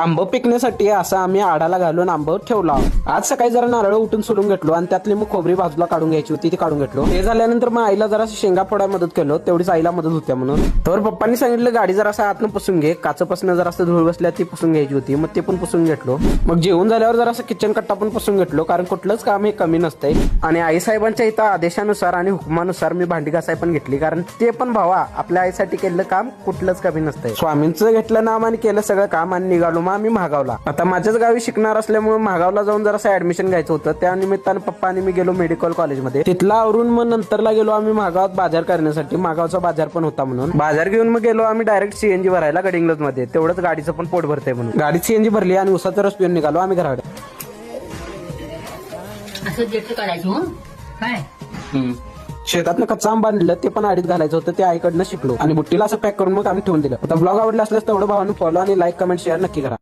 आंब पिकण्यासाठी असा आम्ही आडाला घालून आंब ठेवला. आज सकाळी जरा नारळ उठून सोडून घेतलो आणि त्यातली मग खोबरी बाजूला काढून घ्यायची होती ती काढून घेतलो. हे झाल्यानंतर मग आईला जरा शेंगा फोडायला मदत केलो तेवढीच आईला मदत होत्या म्हणून. तर पप्पांनी सांगितलं गाडी जरा असं आतनं पुसून घे काचपासून जरा असं धूळ बसल्या ती पुसून घ्यायची होती मग ते पण पुसून घेतलो. मग जेवण झाल्यावर जरा असं किचन कट्टा पण पुसून घेतलो कारण कुठलंच काम हे कमी नसतंय. आणि आई साहेबांच्या इथं आदेशानुसार आणि हुकमानुसार मी भांडी घासाय पण घेतली कारण ते पण भावा आपल्या आईसाठी केलेलं काम कुठलंच कमी नसतंय. स्वामींचं घेतलं नाम आणि केलं सगळं काम आणि निघालो मग आम्ही महागावला. आता माझ्याच गावी शिकणार असल्यामुळे महागावला जाऊन जरासं ऍडमिशन घ्यायचं होतं. त्या निमित्तानं पप्पा आणि मी गेलो मेडिकल कॉलेजमध्ये तिथला आवरून मग नंतरला गेलो आम्ही महागावात बाजार करण्यासाठी. महागावचा बाजार पण होता म्हणून. बाजार घेऊन मग गेलो आम्ही डायरेक्ट सीएनजी भरायला गडिंग्लजमध्ये तेवढंच गाडीचं पण पोट भरतंय म्हणून. गाडीत सीएनजी भरली आणि उसाचा रस पिऊन निघालो आम्ही घराकडे. असं जेट काढायचं हं? काय? शेतातनं कच्चा आंबा आणलं ते पण आडीत घालायचं होतं ते आईकडनं शिकलो. आणि बुट्टीला असं पॅक करून मग आम्ही ठेवून दिलं. आता ब्लॉग आवडला असल्यास तेवढं भावानं फॉलो आणि लाईक कमेंट शेअर नक्की करा.